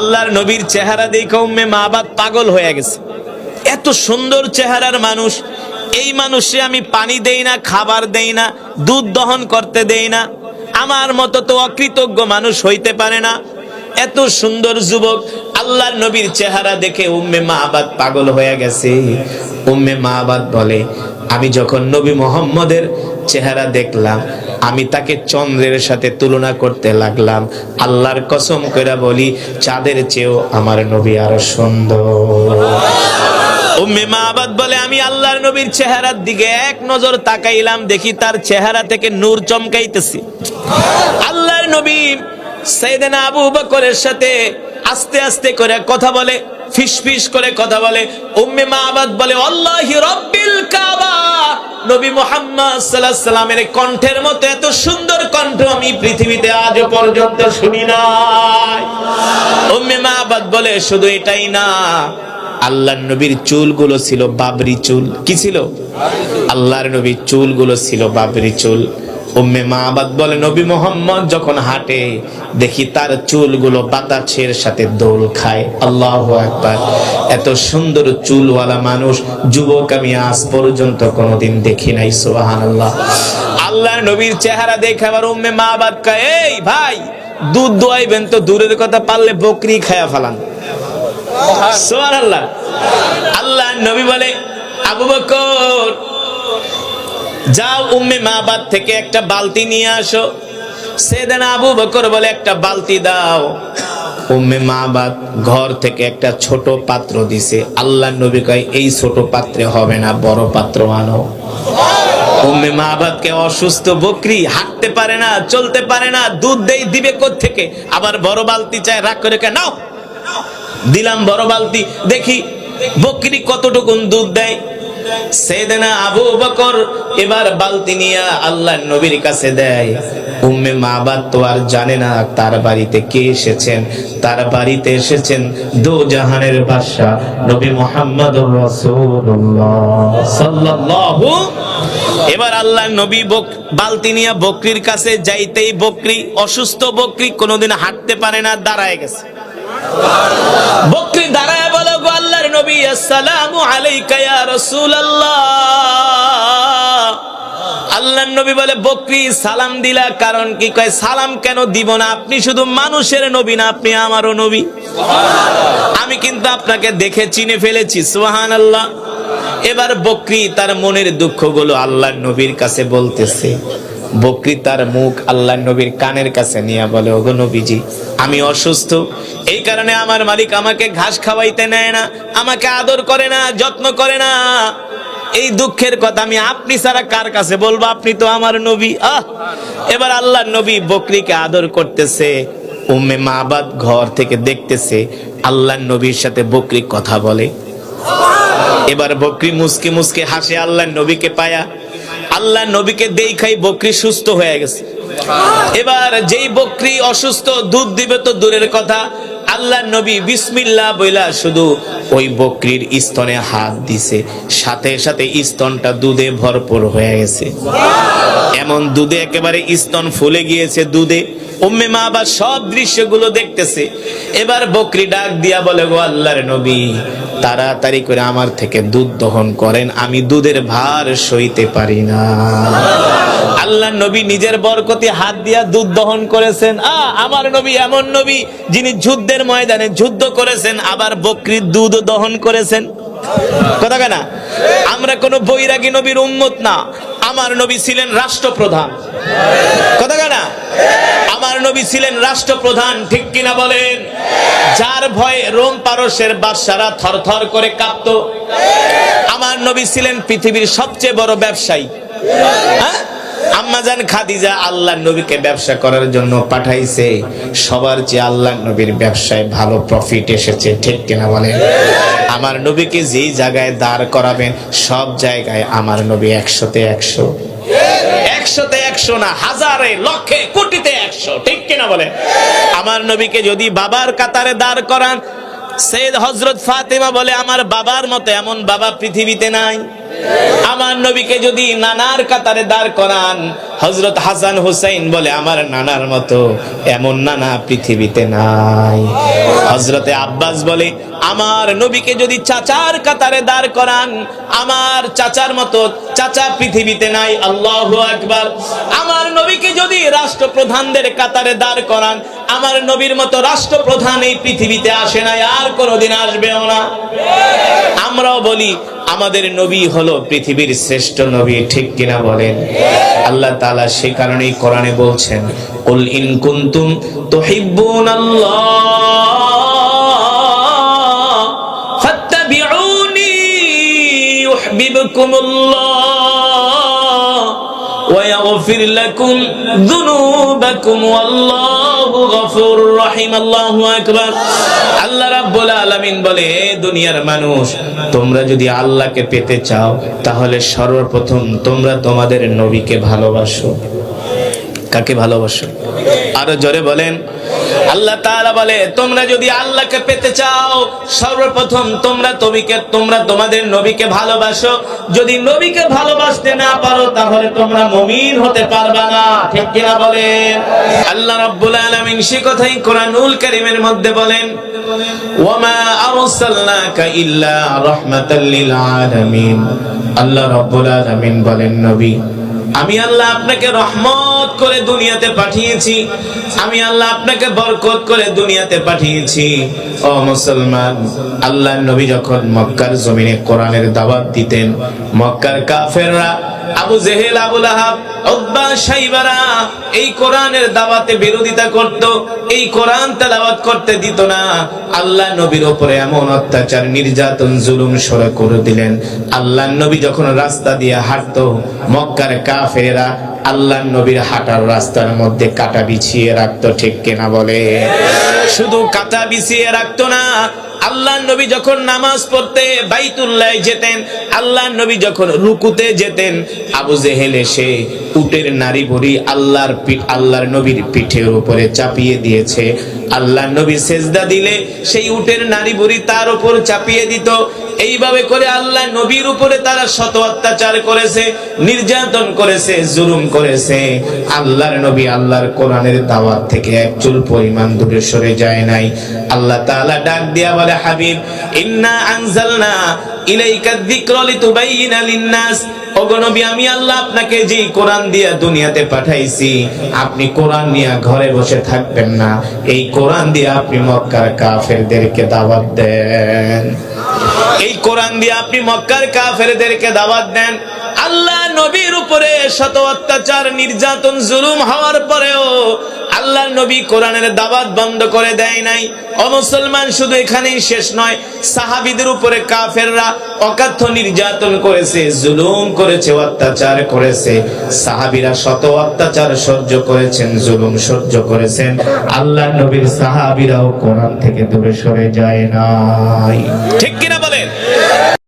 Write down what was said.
আল্লাহর নবীর চেহারা দেখে উম্মে মাবাদ পাগল হয়ে গেছে। এত সুন্দর চেহারার মানুষ, এই মানুষে আমি পানি দেই না, খাবার দেই না, দুধ দহন করতে দেই না। আমার মতো তো অকৃতজ্ঞ মানুষ হইতে পারে না। এত সুন্দর যুবক, আল্লাহর নবীর চেহারা দেখে উম্মে মাহবাদ পাগল হয়ে গেছে। উম্মে মাহবাদ বলে আমি যখন নবী মোহাম্মদের চেহারা দেখলাম, আমি তাকে চন্দ্রের সাথে তুলনা করতে লাগলাম। আল্লাহর কসম করে বলি, চাঁদের চেয়েও আমার নবী আরও সুন্দর। বলে, আমি আল্লাহর নবীর চেহারার দিকে এক নজর তাকাইলাম, দেখি তার চেহারা থেকে নূর চমকাইতেছি। আল্লাহর নবী সাইয়েদনা আবু বকরের সাথে আস্তে আস্তে করে কথা বলে ফিস ফিস করে কথা বলে, উম্মে মাহবাদ বলে, আল্লাহি রব্বিল কাবা। নবী মুহাম্মদ সাল্লাল্লাহু আলাইহি সাল্লামের কণ্ঠের মতো এত সুন্দর কণ্ঠ আমি পৃথিবীতে আজ পর্যন্ত শুনি নাই। উম্মে মাহবাদ বলে, শুধু এটাই না, আল্লাহর নবীর চুলগুলো ছিল বাবরি চুল। কি ছিল? আল্লাহর নবীর চুলগুলো ছিল বাবরি চুল। উম্মে মাহবাদ বলে, নবী মোহাম্মদ যখন হাঁটে, দেখি তার চুলগুলো বাতাসের সাথে দোল খায়। আল্লাহ একবার এত সুন্দর চুলওয়ালা মানুষ, যুবক আমি আজ পর্যন্ত কোনোদিন দেখি নাই সোহান আল্লাহ আল্লাহ নবীর চেহারা দেখে আবার উম্মে মাহবাদ কয়, এই ভাই, দুধ দোয়াইবেন তো, দূরের কথা পারলে বকরি খায়া ফেলান। সোহান আল্লাহ আল্লাহ নবী বলে, আবু বকর যাও উম্মে মাবাদ থেকে একটা বালতি নিয়ে আসো। সেদিন আবু বকর বলে, একটা বালতি দাও। উম্মে মাবাদ ঘর থেকে একটা ছোট পাত্র দিছে। আল্লাহ নবী কয়, এই ছোট পাত্রে হবে না, বড় পাত্র আনো। উম্মে মাহবাদকে অসুস্থ বকরি হাঁটতে পারে না, চলতে পারে না, দুধ দেই, দিবে থেকে আবার বড় বালতি চায়, রাগ করে নাও দিলাম বড় বালতি, দেখি বকরি কতটুকুন দুধ দেয়? সেদিনা আবু বকর এবার বালতি নিয়ে আল্লাহ নবীর কাছে দেয় উম্মে মাবাদ তো আর জানে না তার বাড়িতে কে এসেছেন? তার বাড়িতে এসেছেন দো জাহানের বাদশা নবী মোহাম্মদ সাল্লাল্লাহু এবার আল্লাহ নবী বালতি নিয়ে বকরির কাছে যাইতেই বকরি অসুস্থ বকরি কোনোদিন হাঁটতে পারে না দাঁড়ায় গেছে। বকরি দাঁড়ায় বলো আল্লাহর নবী নবী বলে, বকরি সালাম দিলা, কারণ কি? কয়, সালাম কেন দিব না? আপনি শুধু মানুষের নবী না, আপনি আমারও নবী। আমি কিন্তু আপনাকে দেখে চিনে ফেলেছি, সুবহানাল্লাহ। এবার বকরি তার মনের দুঃখগুলো আল্লাহর নবীর কাছে বলতেছে। বকরি তার মুখ আল্লাহ নবীর কানের কাছে নিয়ে বলে, ওগো নবীজি, আমি অসুস্থ। এই কারণে আমার মালিক আমাকে ঘাস খাওয়াইতে নেয় না, আমাকে আদর করে না, যত্ন করে না। এই দুঃখের কথা আমি আপনি ছাড়া কার কাছে বলব? আপনি তো আমার নবী। আহ! এবার আল্লাহ নবী বকরিকে আদর করতেছে, উম্মে মাবাদ ঘর থেকে দেখতেছে, আল্লাহ নবীর সাথে বকরি কথা বলে। এবার বকরি মুসকে মুসকে হাসে, আল্লাহ নবীকে পায়া আল্লাহ নবীকে দেই খাই বকরি সুস্থ হয়ে গেছে। এবার যেই বকরি অসুস্থ, দুধ দিবে তো দূরের কথা। আল্লাহ নবী বিসমিল্লাহ বইলা শুধু ওই বকরির স্তনে হাত দিছে। সাথে সাথে স্তনটা দুধে ভরপুর হয়ে গেছে। এমন দুধে একেবারে স্তন ফুলে গিয়েছে দুধে। উম্মে মা আবার সব দৃশ্যগুলো দেখতেছে। এবার বকরি ডাক দিয়া বলে, গো আল্লাহর নবী, তাড়াতাড়ি করে আমার থেকে দুধ দহন করেন। আমি দুধের ভার সইতে পারি না। আল্লাহ নবী নিজের বরকতি হাত দিয়া দুধ দহন করেছেন। আ, আমার নবী এমন নবী যিনি যুদ্ধের ময়দানে যুদ্ধ করেছেন, আবার বকরির দুধ দহন করেছেন। কথা কেনা আমরা কোন বৈরাগী নবীর উম্মত না। আমার নবী ছিলেন রাষ্ট্রপ্রধান। কথা কেনা আমার নবী ছিলেন রাষ্ট্রপ্রধান, ঠিক কিনা বলেন? যার ভয়ে রোম পারস্যের বাদশারা থরথর করে কাঁপত। আমার নবী ছিলেন পৃথিবীর সবচেয়ে বড় ব্যবসায়ী। হ্যাঁ? আম্মাজান খাদিজা আল্লাহ নবীকে ব্যবসা করার জন্য পাঠাইছে। সবার চেয়ে আল্লাহ নবীর ব্যবসায় ভালো প্রফিট এসেছে, ঠিক কিনা বলেন? আমার নবীকে যেই জায়গায় দাঁড় করাবেন, সব জায়গায় আমার নবী একশোতে একশো। একশোতে একশো না, হাজারে, লক্ষে, কোটিতে একশো, ঠিক কিনা বলে আমার নবীকে যদি বাবার কাতারে দাঁড় করান, সৈয়দ হজরত ফাতেমা বলে, আমার বাবার মতো এমন বাবা পৃথিবীতে নাই। আমার নবীকে যদি নানার কাতারে দাঁড় করান হজরত হাসান হুসাইন বলে, আমার নানার মতো এমন নানা পৃথিবীতে নাই। হজরতে আব্বাস বলে, আমার নবীকে যদি চাচার কাতারে দাঁড় করান, আমার চাচার মতো চাচা পৃথিবীতে নাই। আল্লাহ আকবার। আমার নবীকে যদি রাষ্ট্রপ্রধানদের কাতারে দাঁড় করান, আমার নবীর মতো রাষ্ট্রপ্রধান এই পৃথিবীতে আসে নাই, আর কোনোদিন আসবেও না। আমরাও বলি আমাদের নবী হলো পৃথিবীর শ্রেষ্ঠ নবী, ঠিক কিনা বলেন? আল্লাহ তাআলা সে কারণেই কোরআনে বলছেন, কুল ইন কুনতুম তুহিব্বুনাল্লাহ ফাত্তাবিউনি ইউহিব্বুকুমুল্লাহ ওয়া ইয়াগফির লাকুম যুনুবাকুম ওয়াল্লাহু গফুর রাহিম আল্লাহু আকবার। আল্লাহ রাব্বুল আলামিন বলে, এ দুনিয়ার মানুষ, তোমরা যদি আল্লাহকে পেতে চাও, তাহলে সর্বপ্রথম তোমরা তোমাদের নবীকে ভালোবাসো। কাকে ভালোবাসো? আরও জোরে বলেন। আল্লাহ তাআলা বলে, তোমরা যদি আল্লাহকে পেতে চাও, সর্বপ্রথম তোমরা তবিকে, তোমরা তোমাদের নবীকে ভালোবাসো। যদি নবীকে ভালোবাসতে না পারো, তাহলে তোমরা মুমিন হতে পারবা না। ঠিক কিনা বলেন? আল্লাহ রাব্বুল আলামিন সে কথাই কোরআনুল কারীমের মধ্যে বলেন আল্লাহ রাব্বুল আলামিন বলেন, নবী আমি আল্লাহ আপনাকে রহমত করে দুনিয়াতে পাঠিয়েছি। আমি আল্লাহ আপনাকে বরকত করে দুনিয়াতে পাঠিয়েছি। ও মুসলমান, আল্লাহ নবী যখন মক্কার জমিনে কোরআনের দাওয়াত দিতেন, মক্কার কাফেররা আবু জেহেল আবুল আহাব এই করত দিত না। আল্লাহ নবীর উপরে এমন অত্যাচার, নির্যাতন, জুলুম করে দিলেন। যখন রাস্তা দিয়ে আল্লাহ নবীর হাঁটার রাস্তার মধ্যে কাটা বিছিয়ে রাখতো, ঠিক কিনা বলে? শুধু কাটা বিছিয়ে রাখতো না, আল্লাহ নবী যখন নামাজ পড়তে বাইতুল্লাহ যেতেন, আল্লাহ নবী যখন রুকুতে যেতেন, আবু জেহেল এসে উটের নারী ভরি আল্লাহর আল্লাহর নবীর পিঠের উপরে চাপিয়ে দিয়েছে। আল্লাহ নবী সেজদা দিলে সেই উটের নারী ভরি তার উপর চাপিয়ে দিত। এইভাবে করে আল্লাহ নবীর উপরে তারা শত অত্যাচার করেছে, নির্যাতন করেছে, জুলুম করেছে। আল্লাহর নবী আল্লাহর কোরআনের দাওয়াত থেকে এক চুল পরিমাণ দূরে সরে যায় নাই। আল্লাহ তাআলা ডাক দিয়া বলে, হাবিব, ইন্না আনজালনা ইলাইকা যিকরা লিতুবাইয়িনা লিন-নাস। নবী, আমি আল্লাহ আপনাকে যেই কোরআন দিয়া দুনিয়াতে পাঠাইছি, আপনি কোরআন নিয়ে ঘরে বসে থাকবেন না। এই কোরআন দিয়ে আপনি মক্কার কাফেরদেরকে দাওয়াত দেন। এই কোরআন দিয়ে আপনি মক্কার কাফেরদেরকে দাওয়াত দেন। আল্লাহ নবীর উপরে শত অত্যাচার, নির্যাতন, জুলুম হওয়ার পরেও আল্লাহ নবী কোরআনের দাওয়াত বন্ধ করে দেয় নাই। অমুসলমান শুধু এখানেই শেষ নয়, সাহাবিদের উপরে কাফেররা অকাথ্য নির্যাতন করেছে, জুলুম করেছে, অত্যাচার করেছে। সাহাবিরা শত অত্যাচার সহ্য করেছেন, জুলুম সহ্য করেছেন। আল্লাহ নবীর সাহাবিরাও কোরআন থেকে দূরে সরে যায় নাই। ঠিক কিনা